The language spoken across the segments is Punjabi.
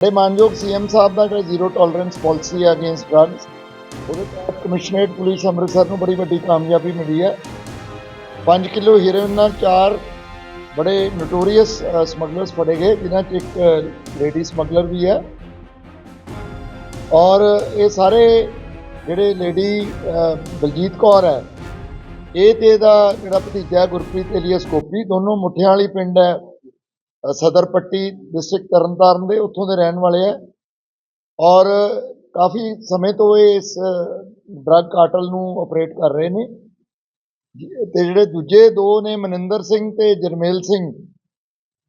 ਤੇ ਮਾਨਯੋਗ ਸੀਐਮ ਸਾਹਿਬ ਦਾ ਜਿਹੜਾ ਜ਼ੀਰੋ ਟੋਲਰੈਂਸ ਪਾਲਿਸੀ ਹੈ ਅਗੇਂਸਟ ਡਰੱਗਸ ਉਹਦੇ ਤਹਿਤ ਕਮਿਸ਼ਨਰੇਟ ਪੁਲਿਸ ਅੰਮ੍ਰਿਤਸਰ ਨੂੰ ਬੜੀ ਵੱਡੀ ਕਾਮਯਾਬੀ ਮਿਲੀ ਹੈ। 5 ਕਿਲੋ ਹੀਰੋਇਨ ਨਾਲ ਚਾਰ ਬੜੇ ਨੋਟੋਰੀਅਸ ਸਮਗਲਰਸ ਫੜੇ ਗਏ, ਜਿਨ੍ਹਾਂ 'ਚ ਇੱਕ ਲੇਡੀ ਸਮਗਲਰ ਵੀ ਹੈ। ਔਰ ਇਹ ਸਾਰੇ ਜਿਹੜੇ ਲੇਡੀ ਬਲਜੀਤ ਕੌਰ ਹੈ, ਇਹ ਤੇ ਇਹਦਾ ਜਿਹੜਾ ਭਤੀਜਾ ਗੁਰਪ੍ਰੀਤ ਏਲੀਅਸ ਗੋਪੀ, ਦੋਨੋਂ ਮੁੱਠਿਆਂ ਵਾਲੀ ਪਿੰਡ ਹੈ। ਸਦਰ ਪੱਟੀ ਡਿਸਟ੍ਰਿਕਟ ਤਰਨਤਾਰਨ ਦੇ ਉੱਥੋਂ ਦੇ ਰਹਿਣ ਵਾਲੇ ਹੈ। ਔਰ ਕਾਫੀ ਸਮੇਂ ਤੋਂ ਇਹ ਇਸ ਡਰੱਗ ਕਾਰਟਲ ਨੂੰ ਆਪਰੇਟ ਕਰ ਰਹੇ ਨੇ। ਜ- ਤੇ ਜਿਹੜੇ ਦੂਜੇ ਦੋ ਨੇ ਮਨਿੰਦਰ ਸਿੰਘ ਤੇ ਜਰਮੇਲ ਸਿੰਘ।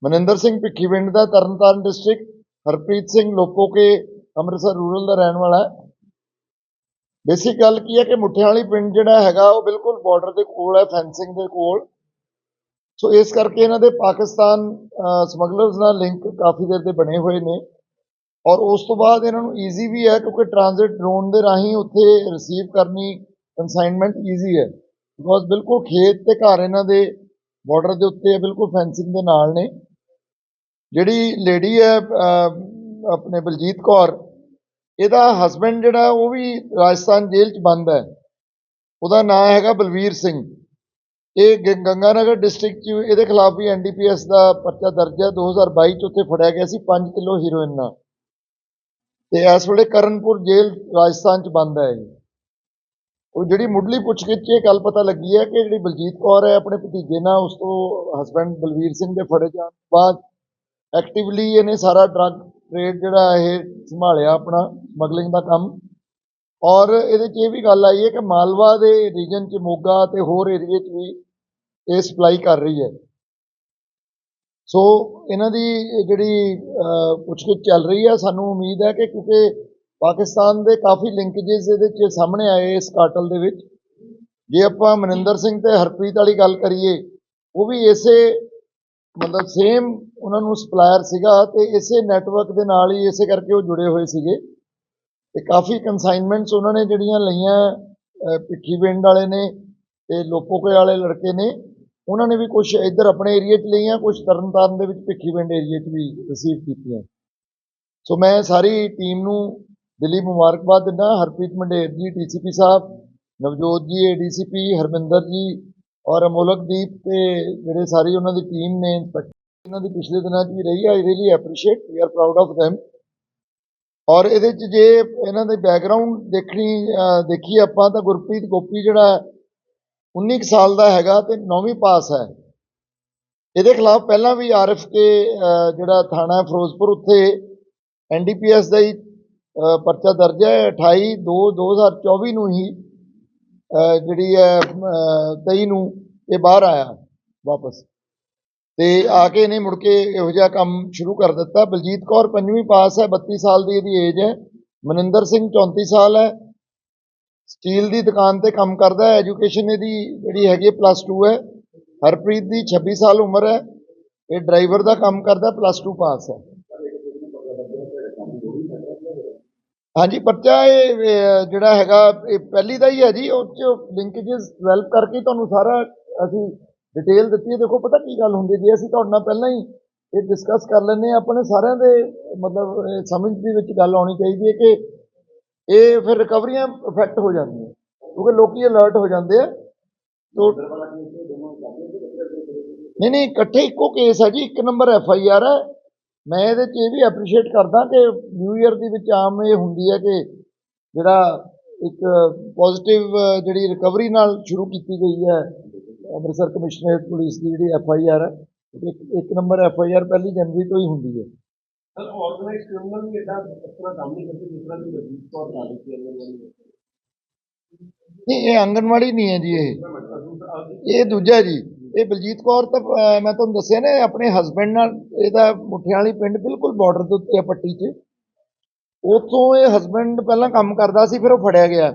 ਮਨਿੰਦਰ ਸਿੰਘ ਭਿੱਖੀਵਿੰਡ ਦਾ ਤਰਨਤਾਰਨ ਡਿਸਟ੍ਰਿਕਟ ਹਰਪ੍ਰੀਤ ਸਿੰਘ ਲੋਪੋਕੇ ਅੰਮ੍ਰਿਤਸਰ ਰੂਰਲ ਦਾ ਰਹਿਣ ਵਾਲਾ ਹੈ। ਬੇਸਿਕ ਗੱਲ ਕੀ ਹੈ ਕਿ ਮੁੱਠਿਆਲੀ ਪਿੰਡ ਜਿਹੜਾ ਹੈਗਾ ਉਹ ਬਿਲਕੁਲ ਬਾਰਡਰ ਦੇ ਕੋਲ ਹੈ ਫੈਂਸਿੰਗ ਦੇ ਕੋਲ। ਸੋ ਇਸ ਕਰਕੇ ਇਹਨਾਂ ਦੇ ਪਾਕਿਸਤਾਨ ਸਮਗਲਰਸ ਨਾਲ ਲਿੰਕ ਕਾਫੀ ਦੇਰ ਦੇ ਬਣੇ ਹੋਏ ਨੇ। ਔਰ ਉਸ ਤੋਂ ਬਾਅਦ ਇਹਨਾਂ ਨੂੰ ਈਜ਼ੀ ਵੀ ਹੈ, ਕਿਉਂਕਿ ਟ੍ਰਾਂਜ਼ਿਟ ਡਰੋਨ ਦੇ ਰਾਹੀਂ ਉੱਥੇ ਰਿਸੀਵ ਕਰਨੀ ਕਨਸਾਈਨਮੈਂਟ ਈਜ਼ੀ ਹੈ। ਬਿਕੋਜ਼ ਬਿਲਕੁਲ ਖੇਤ ਤੇ ਘਰ ਇਹਨਾਂ ਦੇ ਬਾਰਡਰ ਦੇ ਉੱਤੇ ਬਿਲਕੁਲ ਫੈਂਸਿੰਗ ਦੇ ਨਾਲ ਨੇ। ਜਿਹੜੀ ਲੇਡੀ ਹੈ ਆਪਣੇ ਬਲਜੀਤ ਕੌਰ, ਇਹਦਾ ਹਸਬੰਡ ਜਿਹੜਾ ਉਹ ਵੀ ਰਾਜਸਥਾਨ ਜੇਲ੍ਹ 'ਚ ਬੰਦ ਹੈ। ਉਹਦਾ ਨਾਮ ਹੈਗਾ ਬਲਵੀਰ ਸਿੰਘ। ਇਹ ਗ- ਗੰਗਾਨਗਰ ਡਿਸਟ੍ਰਿਕਟ 'ਚ ਇਹਦੇ ਖਿਲਾਫ ਵੀ ਐਨਡੀਪੀਐਸ ਦਾ ਪਰਚਾ ਦਰਜ ਹੈ। 2022 'ਚ ਉੱਥੇ ਫੜਿਆ ਗਿਆ ਸੀ 5 ਕਿਲੋ ਹੀਰੋਇਨ ਨਾਲ। ਤੇ ਇਸ ਵੇਲੇ ਕਰਨਪੁਰ ਜੇਲ੍ਹ ਰਾਜਸਥਾਨ 'ਚ ਬੰਦ ਹੈ ਜੀ ਉਹ ਜਿਹੜੀ ਮੁੱਢਲੀ ਪੁੱਛਗਿੱਛ 'ਚ ਇਹ ਗੱਲ ਪਤਾ ਲੱਗੀ ਹੈ ਕਿ ਜਿਹੜੀ ਬਲਜੀਤ ਕੌਰ ਹੈ ਆਪਣੇ ਭਤੀਜੇ ਨਾਲ, ਉਸ ਤੋਂ ਹਸਬੰਡ ਬਲਵੀਰ ਸਿੰਘ ਦੇ ਫੜੇ ਜਾਣ ਤੋਂ ਬਾਅਦ ਐਕਟਿਵਲੀ ਇਹਨੇ ਸਾਰਾ ਡਰੱਗ ਟ੍ਰੇਡ ਜਿਹੜਾ ਇਹ ਸੰਭਾਲਿਆ ਆਪਣਾ ਸਮਗਲਿੰਗ ਦਾ ਕੰਮ। ਔਰ ਇਹਦੇ 'ਚ ਇਹ ਵੀ ਗੱਲ ਆਈ ਹੈ ਕਿ ਮਾਲਵਾ ਦੇ ਰੀਜਨ 'ਚ ਮੋਗਾ ਤੇ ਹੋਰ ਏਰੀਏ 'ਚ ਵੀ ਇਹ ਸਪਲਾਈ ਕਰ ਰਹੀ ਹੈ। ਸੋ ਇਹਨਾਂ ਦੀ ਜਿਹੜੀ ਪੁੱਛਗਿੱਛ ਚੱਲ ਰਹੀ ਹੈ। ਸਾਨੂੰ ਉਮੀਦ ਹੈ ਕਿ ਕਿਉਂਕਿ ਪਾਕਿਸਤਾਨ ਦੇ ਕਾਫੀ ਲਿੰਕੇजेस ਇਹਦੇ 'ਚ ਸਾਹਮਣੇ ਆਏ ਇਸ ਕਾਟਲ ਦੇ ਵਿੱਚ। ਜੇ ਆਪਾਂ ਮਨਿੰਦਰ ਸਿੰਘ ਤੇ ਹਰਪ੍ਰੀਤ ਵਾਲੀ ਗੱਲ ਕਰੀਏ, ਉਹ ਵੀ ਇਸੇ, ਮਤਲਬ ਸੇਮ ਉਹਨਾਂ ਨੂੰ ਸਪਲਾਇਰ ਸੀਗਾ ਤੇ ਇਸੇ ਨੈਟਵਰਕ ਦੇ ਨਾਲ ਹੀ ਇਸੇ ਕਰਕੇ ਉਹ ਜੁੜੇ ਹੋਏ ਸੀਗੇ। ਤੇ ਕਾਫੀ ਕਨਸਾਈਨਮੈਂਟਸ ਉਹਨਾਂ ਨੇ ਜਿਹੜੀਆਂ ਲਈਆਂ ਅਹ, ਭਿੱਖੀਵਿੰਡ ਵਾਲੇ ਨੇ ਤੇ ਲੋਪੋਕੇ ਵਾਲੇ ਲੜਕੇ ਨੇ ਉਹਨਾਂ ਨੇ ਵੀ ਕੁਝ ਇੱਧਰ ਆਪਣੇ ਏਰੀਆ 'ਚ ਲਈਆਂ ਕੁਝ ਤਰਨਤਾਰਨ ਦੇ ਵਿੱਚ ਭਿੱਖੀਵਿੰਡ ਏਰੀਆ 'ਚ ਵੀ ਰਿਸੀਵ ਕੀਤੀਆਂ। ਸੋ ਮੈਂ ਸਾਰੀ ਟੀਮ ਨੂੰ ਦਿੱਲੀ ਮੁਬਾਰਕਬਾਦ ਦਿੰਦਾ ਹਰਪ੍ਰੀਤ ਮੰਡੇਰ ਜੀ ਡੀਸੀਪੀ ਸਾਹਿਬ ਨਵਜੋਤ ਜੀ ਏਡੀਸੀਪੀ ਹਰਮਿੰਦਰ ਜੀ ਔਰ ਅਮੋਲਕਦੀਪ ਤੇ ਜਿਹੜੇ ਸਾਰੀ ਉਹਨਾਂ ਦੀ ਟੀਮ ਨੇ inspector, ਇਹਨਾਂ ਦੀ ਪਿਛਲੇ ਦਿਨਾਂ 'ਚ ਵੀ ਰਹੀ I really appreciate we are proud of them ਔਰ ਇਹਦੇ 'ਚ ਜੇ ਇਹਨਾਂ ਦੇ ਬੈਕਗ੍ਰਾਉਂਡ ਦੇਖਣੀ ਅਹ ਦੇਖੀ ਆਪਾਂ ਤਾਂ ਗੁਰਪ੍ਰੀਤ ਗੋਪੀ ਜਿਹੜਾ ਹੈ, 19 ਕੁ ਸਾਲ ਦਾ ਹੈਗਾ ਤੇ 9ਵੀਂ ਪਾਸ ਹੈ। ਇਹਦੇ ਖਿਲਾਫ ਪਹਿਲਾਂ ਵੀ ਆਰਐਫਕੇ ਜਿਹੜਾ ਥਾਣਾ ਫਿਰੋਜ਼ਪੁਰ ਉੱਥੇ ਐਨਡੀਪੀਐਸ ਦਾ ਹੀ ਪਰਚਾ ਦਰਜ ਹੈ। 28 2 2024 ਨੂੰ ਹੀ ਜਿਹੜੀ ਹੈ ਅਹ, 23 ਨੂੰ ਇਹ ਬਾਹਰ ਆਇਆ ਵਾਪਸ। ਤੇ ਆ ਕੇ ਇਹਨੇ ਮੁੜ ਕੇ ਇਹੋ ਜਿਹਾ ਕੰਮ ਸ਼ੁਰੂ ਕਰ ਦਿੱਤਾ। ਬਲਜੀਤ ਕੌਰ ਪੰਜਵੀਂ ਪਾਸ ਹੈ 32 ਸਾਲ ਦੀ ਇਹਦੀ ਏਜ ਹੈ। ਮਨਿੰਦਰ ਸਿੰਘ 34 ਸਾਲ ਹੈ। ਸਟੀਲ ਦੀ ਦੁਕਾਨ ਤੇ ਕੰਮ ਕਰਦਾ ਹੈ। ਐਜੂਕੇਸ਼ਨ ਇਹਦੀ ਜਿਹੜੀ ਹੈਗੀ ਪਲੱਸ 2 ਹੈ। ਹਰਪ੍ਰੀਤ ਦੀ 26 ਸਾਲ ਉਮਰ ਹੈ। ਇਹ ਡਰਾਈਵਰ ਦਾ ਕੰਮ ਕਰਦਾ ਪਲੱਸ 2 ਪਾਸ ਹੈ। ਹਾਂਜੀ, ਪਰਚਾ ਇਹ ਇਹ ਜਿਹੜਾ ਹੈਗਾ, ਇਹ ਪਹਿਲੀ ਦਾ ਹੀ ਹੈ ਜੀ। ਉਹ ਚ ਲਿੰਕੇजेस ਡਿਵੈਲਪ ਕਰਕੇ ਤੁਹਾਨੂੰ ਸਾਰਾ ਅਸੀਂ ਡਿਟੇਲ ਦਿੱਤੀ ਹੈ। ਦੇਖੋ, ਪਤਾ ਕੀ ਗੱਲ ਹੁੰਦੀ ਜੇ? ਅਸੀਂ ਤੁਹਾਡੇ ਨਾਲ ਪਹਿਲਾਂ ਹੀ ਇਹ ਡਿਸਕਸ ਕਰ ਲੈਂਦੇ ਹਾਂ। ਆਪਣੇ ਸਾਰਿਆਂ ਦੇ, ਮਤਲਬ ਸਮਝ ਦੇ ਵਿੱਚ ਗੱਲ ਆਉਣੀ ਚਾਹੀਦੀ ਹੈ ਕਿ ਇਹ ਫਿਰ ਰਿਕਵਰੀਆਂ ਇਫੈਕਟ ਹੋ ਜਾਂਦੀਆਂ। ਕਿਉਂਕਿ ਲੋਕੀ ਅਲਰਟ ਹੋ ਜਾਂਦੇ ਆ। ਤੋ ਨਹੀਂ ਨਹੀਂ, ਇਕੱਠੇ ਇੱਕੋ ਕੇਸ ਹੈ ਜੀ। ਇੱਕ ਨੰਬਰ ਐਫ ਆਈ ਆਰ ਹੈ। ਮੈਂ ਇਹਦੇ 'ਚ ਇਹ ਵੀ ਐਪਰੀਸ਼ੀਏਟ ਕਰਦਾ ਕਿ ਨਿਊ ਇਅਰ ਦੇ ਵਿੱਚ ਆਮ ਇਹ ਹੁੰਦੀ ਹੈ ਕਿ ਜਿਹੜਾ ਇੱਕ ਪੋਜ਼ਿਟਿਵ ਜਿਹੜੀ ਰਿਕਵਰੀ ਨਾਲ ਸ਼ੁਰੂ ਕੀਤੀ ਗਈ ਹੈ। ਅੰਮ੍ਰਿਤਸਰ ਕਮਿਸ਼ਨਰੇਟ ਪੁਲਿਸ ਦੀ ਜਿਹੜੀ ਐਫ ਆਈ ਆਰ ਹੈ ਇੱਕ ਇੱਕ ਨੰਬਰ ਐਫ ਆਈ ਆਰ ਪਹਿਲੀ ਜਨਵਰੀ ਤੋਂ ਹੀ ਹੁੰਦੀ ਹੈ। ਸਰ ਆਰਗੇਨਾਈਜ਼ ਕ੍ਰਿਮੀਨਲ ਵੀ ਇਦਾਂ ਇਸ ਤਰ੍ਹਾਂ ਕੰਮ ਨਹੀਂ ਕਰਦੇ ਜਿਸ ਤਰ੍ਹਾਂ ਦੀ ਵਜੀਦ ਤੌਰ ਕਰ ਦਿੱਤੀ ਹੈ ਨਹੀਂ ਇਹ ਆਂਗਨਵਾੜੀ ਨਹੀਂ ਹੈ ਜੀ ਇਹ। ਇਹ ਦੂਜਾ ਜੀ ਇਹ ਬਲਜੀਤ ਕੌਰ ਤਾਂ ਮੈਂ ਤੁਹਾਨੂੰ ਦੱਸਿਆ ਨਾ ਆਪਣੇ ਹਸਬੰਡ ਨਾਲ ਇਹਦਾ ਮੁੱਠਿਆਂ ਵਾਲੀ ਪਿੰਡ ਬਿਲਕੁਲ ਬਾਰਡਰ ਦੇ ਉੱਤੇ ਆ ਪੱਟੀ 'ਚ। ਉੱਥੋਂ ਇਹ ਹਸਬੰਡ ਪਹਿਲਾਂ ਕੰਮ ਕਰਦਾ ਸੀ ਫਿਰ ਉਹ ਫੜਿਆ ਗਿਆ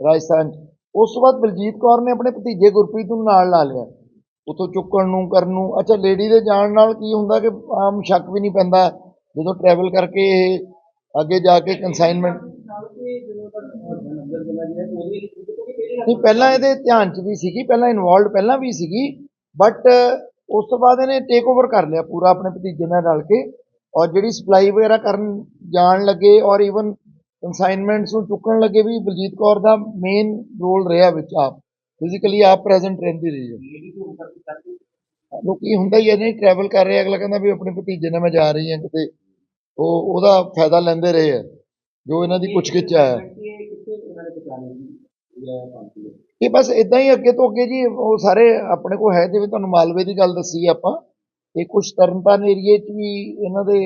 ਰਾਜਸਥਾਨ 'ਚ। ਉਸ ਤੋਂ ਬਾਅਦ ਬਲਜੀਤ ਕੌਰ ਨੇ ਆਪਣੇ ਭਤੀਜੇ ਗੁਰਪ੍ਰੀਤ ਨੂੰ ਨਾਲ ਲਾ ਲਿਆ। ਉੱਥੋਂ ਚੁੱਕਣ ਨੂੰ, ਕਰਨ ਨੂੰ। ਅੱਛਾ ਲੇਡੀ ਦੇ ਜਾਣ ਨਾਲ ਕੀ ਹੁੰਦਾ ਕਿ ਆਮ ਸ਼ੱਕ ਵੀ ਨਹੀਂ ਪੈਂਦਾ? ਜਦੋਂ ਟਰੈਵਲ ਕਰਕੇ ਇਹ ਅੱਗੇ ਜਾ ਕੇ ਕਨਸਾਈਨਮੈਂਟ ਨਹੀਂ, ਪਹਿਲਾਂ ਇਹਦੇ ਧਿਆਨ 'ਚ ਵੀ ਸੀਗੀ, ਪਹਿਲਾਂ ਇਨਵੋਲਡ ਪਹਿਲਾਂ ਵੀ ਸੀਗੀ ਬਟ ਉਸ ਤੋਂ ਬਾਅਦ ਇਹਨੇ ਟੇਕ ਓਵਰ ਕਰ ਲਿਆ ਪੂਰਾ ਆਪਣੇ ਭਤੀਜੇ ਨਾਲ ਰਲ ਕੇ। ਔਰ ਜਿਹੜੀ ਸਪਲਾਈ ਵਗੈਰਾ ਕਰਨ ਜਾਣ ਲੱਗੇ, ਔਰ ਈਵਨ ਕਨਸਾਈਨਮੈਂਟਸ ਨੂੰ ਚੁੱਕਣ ਲੱਗੇ ਵੀ ਬਲਜੀਤ ਕੌਰ ਦਾ ਮੇਨ ਰੋਲ ਰਿਹਾ ਵਿੱਚ ਆਪ। ਫਿਜ਼ੀਕਲੀ ਆਪ ਪ੍ਰੈਜ਼ੈਂਟ ਰਹਿੰਦੀ ਰਹੀ ਹੈ। ਲੋਕੀ ਹੁੰਦਾ ਹੀ ਹੈ ਨਹੀਂ ਟਰੈਵਲ ਕਰ ਰਹੇ ਆ, ਅਗਲਾ ਕਹਿੰਦਾ ਵੀ ਆਪਣੇ ਭਤੀਜੇ ਨਾਲ ਮੈਂ ਜਾ ਰਹੀ ਹਾਂ ਕਿਤੇ। ਉਹ ਉਹਦਾ ਫਾਇਦਾ ਲੈਂਦੇ ਰਹੇ ਆ ਜੋ ਇਹਨਾਂ ਦੀ ਪੁੱਛਗਿੱਛ 'ਚ ਆਇਆ ਕਿੱਥੇ ਇਹਨਾਂ ਨੇ ਪਛਾਣੇ ਜੀ ਇਹ ਪੰਜ ਇਹ ਬਸ ਇਦਾਂ ਹੀ ਅੱਗੇ ਤੋਂ ਅੱਗੇ ਜੀ ਉਹ ਸਾਰੇ ਆਪਣੇ ਕੋਲ ਹੈ ਜਿਵੇਂ ਤੁਹਾਨੂੰ ਮਾਲਵੇ ਦੀ ਗੱਲ ਦੱਸੀ ਆਪਾਂ ਇਹ ਕੁਝ ਤਰਨਤਾਰਨ ਏਰੀਏ 'ਚ ਵੀ ਇਹਨਾਂ ਦੇ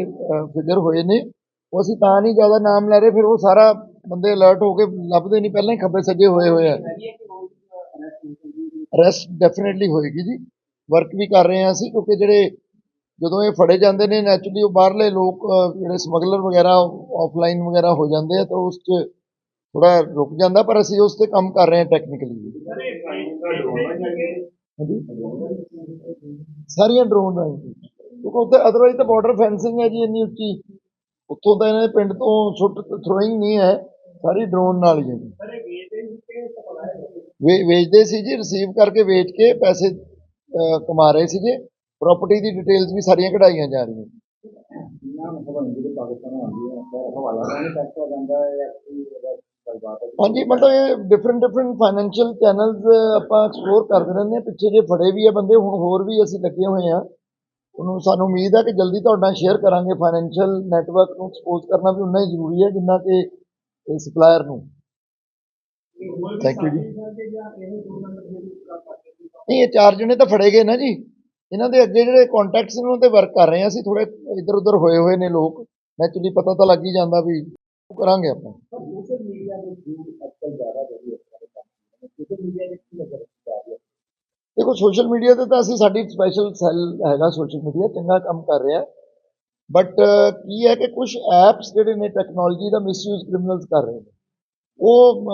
ਫਿਗਰ ਹੋਏ ਨੇ। ਉਹ ਅਸੀਂ ਤਾਂ ਨਹੀਂ ਜ਼ਿਆਦਾ ਨਾਮ ਲੈ ਰਹੇ, ਫਿਰ ਉਹ ਸਾਰਾ ਬੰਦੇ ਅਲਰਟ ਹੋ ਕੇ ਲੱਭਦੇ ਨਹੀਂ, ਪਹਿਲਾਂ ਹੀ ਖੱਬੇ ਸੱਜੇ ਹੋਏ ਹੋਏ ਆ। ਹੈਗੀ ਹੈ ਅਰੈਸਟ ਡੈਫੀਨਿਟਲੀ ਹੋਏਗੀ ਜੀ। ਵਰਕ ਵੀ ਕਰ ਰਹੇ ਹਾਂ ਅਸੀਂ, ਕਿਉਂਕਿ ਜਿਹੜੇ ਜਦੋਂ ਇਹ ਫੜੇ ਜਾਂਦੇ ਨੇ ਨੈਚੁਰਲੀ ਉਹ ਬਾਹਰਲੇ ਲੋਕ ਜਿਹੜੇ ਸਮਗਲਰ ਵਗੈਰਾ ਆਫਲਾਈਨ ਵਗੈਰਾ ਹੋ ਜਾਂਦੇ ਆ, ਤਾਂ ਉਸ 'ਚ ਥੋੜਾ ਰੁਕ ਜਾਂਦਾ, ਪਰ ਅਸੀਂ ਉਸ ਤੇ ਕੰਮ ਕਰ ਰਹੇ ਹਾਂ ਟੈਕਨੀਕਲੀ ਸਾਰੀਆਂ ਡਰੋਨ ਰਾਹੀਂ। ਕਿਉਂਕਿ ਉੱਥੇ ਅਦਰਵਾਈਜ਼ ਤਾਂ ਬਾਰਡਰ ਫੈਂਸਿੰਗ ਹੈ ਜੀ, ਇੰਨੀ ਉੱਚੀ। ਉੱਥੋਂ ਤਾਂ ਇਹਨਾਂ ਦੇ ਪਿੰਡ ਤੋਂ ਛੁੱਟ ਥਰੋਇੰਗ ਨਹੀਂ ਹੈ ਸਾਰੀ ਡਰੋਨ ਨਾਲ ਹੀ ਹੈ ਜੀ। ਵੇ- ਵੇਚਦੇ ਸੀ ਜੀ ਰਿਸੀਵ ਕਰਕੇ ਵੇਚ ਕੇ ਪੈਸੇ ਅਹ, ਕਮਾ ਰਹੇ ਸੀਗੇ। ਪ੍ਰਾਪਰਟੀ ਦੀ ਡਿਟੇਲਸ ਵੀ ਸਾਰੀਆਂ ਕਢਾਈਆਂ ਜਾ ਰਹੀਆਂ। ਹਾਂਜੀ ਮਤਲਬ ਇਹ ਡਿਫਰੈਂਟ ਡਿਫਰੈਂਟ ਫਾਈਨੈਂਸ਼ੀਅਲ ਚੈਨਲਸ ਆਪਾਂ ਐਕਸਪਲੋਰ ਕਰਦੇ ਰਹਿੰਦੇ ਹਾਂ। ਪਿੱਛੇ ਜੇ ਫੜੇ ਵੀ ਆ ਬੰਦੇ ਹੁਣ ਹੋਰ ਵੀ ਅਸੀਂ ਲੱਗੇ ਹੋਏ ਆ ਉਹਨੂੰ ਸਾਨੂੰ ਉਮੀਦ ਹੈ ਕਿ ਜਲਦੀ ਤੁਹਾਡੇ ਸ਼ੇਅਰ ਕਰਾਂਗੇ ਫਾਈਨੈਂਸ਼ੀਅਲ ਨੈਟਵਰਕ ਨੂੰ ਐਕਸਪੋਜ਼ ਕਰਨਾ ਵੀ ਉਨਾ ਹੀ ਜ਼ਰੂਰੀ ਹੈ ਜਿੰਨਾ ਕਿ ਸਪਲਾਇਰ ਨੂੰ। ਥੈਂਕ ਯੂ ਜੀ। ਨਹੀਂ, ਇਹ ਚਾਰ ਜਣੇ ਤਾਂ ਫੜੇ ਗਏ ਨਾ ਜੀ। ਇਹਨਾਂ ਦੇ ਅੱਗੇ ਜਿਹੜੇ ਕੰਟੈਕਟਸ ਨੇ, ਉਹਨਾਂ ਤੇ ਵਰਕ ਕਰ ਰਹੇ ਹਾਂ ਅਸੀਂ। ਥੋੜੇ ਇੱਧਰ ਉੱਧਰ ਹੋਏ ਹੋਏ ਨੇ ਲੋਕ। ਨੈਚੁਰਲੀ ਪਤਾ ਤਾਂ ਲੱਗ ਹੀ ਜਾਂਦਾ ਵੀ ਕਰਾਂਗੇ ਆਪਾਂ। ਸੋਸ਼ਲ ਮੀਡੀਆ ਦੇ ਥਰੂ ਅੱਜਕੱਲ ਜ਼ਿਆਦਾ ਵਧੀਆ ਸੋਸ਼ਲ ਮੀਡੀਆ ਦੇ ਕੀ ਨਜ਼ਰ ਦੇਖੋ, ਸੋਸ਼ਲ ਮੀਡੀਆ ਤੇ ਤਾਂ ਅਸੀਂ ਸਾਡੀ ਸਪੈਸ਼ਲ ਸੈੱਲ ਹੈਗਾ ਸੋਸ਼ਲ ਮੀਡੀਆ, ਚੰਗਾ ਕੰਮ ਕਰ ਰਿਹਾ। ਬਟ ਕੀ ਹੈ ਕਿ ਕੁਝ ਐਪਸ ਜਿਹੜੇ ਨੇ ਟੈਕਨੋਲੋਜੀ ਦਾ ਮਿਸਯੂਜ਼ ਕ੍ਰਿਮੀਨਲਸ ਕਰ ਰਹੇ ਨੇ। ਉਹ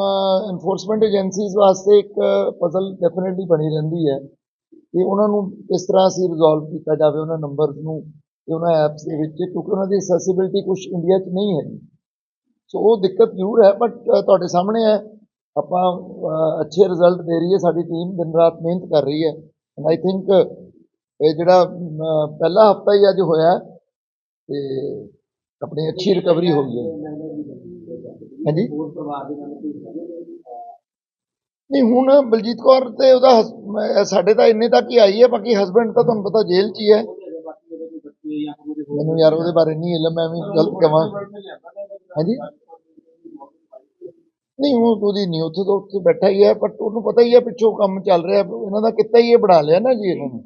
ਐਨਫੋਰਸਮੈਂਟ ਏਜੰਸੀਜ਼ ਵਾਸਤੇ ਇੱਕ ਪਜ਼ਲ ਡੈਫੀਨਿਟਲੀ ਬਣੀ ਰਹਿੰਦੀ ਹੈ ਕਿ ਉਹਨਾਂ ਨੂੰ ਕਿਸ ਤਰ੍ਹਾਂ ਅਸੀਂ ਰਿਜ਼ੋਲਵ ਕੀਤਾ ਜਾਵੇ ਉਹਨਾਂ ਨੰਬਰਸ ਨੂੰ ਤੇ ਉਹਨਾਂ ਐਪਸ ਦੇ ਵਿੱਚ, ਕਿਉਂਕਿ ਉਹਨਾਂ ਦੀ ਐਕਸੈਸਿਬਿਲਟੀ ਕੁਝ ਇੰਡੀਆ 'ਚ ਨਹੀਂ ਹੈ ਸੋ ਉਹ ਦਿੱਕਤ ਜ਼ਰੂਰ ਹੈ ਬਟ ਤੁਹਾਡੇ ਸਾਹਮਣੇ ਹੈ। ਆਪਾਂ ਅੱਛੇ ਰਿਜ਼ਲਟ ਦੇ ਰਹੀ ਹੈ, ਸਾਡੀ ਟੀਮ ਦਿਨ ਰਾਤ ਮਿਹਨਤ ਕਰ ਰਹੀ ਹੈ। ਐਂਡ ਆਈ ਥਿੰਕ ਇਹ ਜਿਹੜਾ ਪਹਿਲਾ ਹਫਤਾ ਹੀ ਅੱਜ ਹੋਇਆ ਤੇ ਆਪਣੀ ਅੱਛੀ ਰਿਕਵਰੀ ਹੋ ਗਈ ਹੈ। ਹਾਂਜੀ? ਨਹੀਂ, ਹੁਣ ਬਲਜੀਤ ਕੌਰ ਤੇ ਉਹਦਾ ਹਸ- ਸਾਡੇ ਤਾਂ ਇੰਨੇ ਤੱਕ ਹੀ ਆਈ ਹੈ, ਬਾਕੀ ਹਸਬੰਡ ਤਾਂ ਤੁਹਾਨੂੰ ਪਤਾ ਜੇਲ੍ਹ 'ਚ ਹੀ ਹੈ। ਮੈਨੂੰ ਯਾਰ ਉਹਦੇ ਬਾਰੇ ਨਹੀਂ ਇਲਮ ਐਵੇਂ ਗਲਤ ਕਹਾਂ ਹਾਂਜੀ? ਨਹੀਂ ਉਹ ਉਹਦੀ ਨਹੀਂ ਉੱਥੇ ਤਾਂ ਉੱਥੇ ਬੈਠਾ ਹੀ ਹੈ ਬਟ ਉਹਨੂੰ ਪਤਾ ਹੀ ਹੈ ਪਿੱਛੋਂ ਕੰਮ ਚੱਲ ਰਿਹਾ ਇਹਨਾਂ ਦਾ ਕਿੱਤਾ ਹੀ ਇਹ ਬਣਾ ਲਿਆ ਨਾ ਜੀ ਇਹਨਾਂ ਨੇ।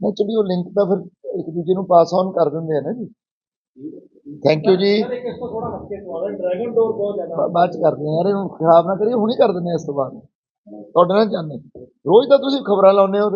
ਨੈਚੁਰਲੀ ਉਹ ਲਿੰਕ ਤਾਂ ਫਿਰ ਇੱਕ ਦੂਜੇ ਨੂੰ ਪਾਸ ਔਨ ਕਰ ਦਿੰਦੇ ਆ ਨਾ ਜੀ। ਥੈਂਕ ਯੂ ਜੀ। ਡਰੈਗਨ ਡੋਰ ਬਹੁਤ ਜ਼ਿਆਦਾ ਬਾਅਦ ਚ ਕਰਦੇ ਆ ਯਾਰ ਇਹਨੂੰ ਖਰਾਬ ਨਾ ਕਰੀਏ ਹੁਣੀ ਕਰ ਦਿੰਦੇ ਆ ਇਸ ਤੋਂ ਬਾਅਦ। ਤੁਹਾਡੇ ਨਾਲ ਚਾਹੁੰਦੇ ਰੋਜ਼ ਤਾਂ ਤੁਸੀਂ ਖਬਰਾਂ ਲਾਉਂਦੇ ਹੋ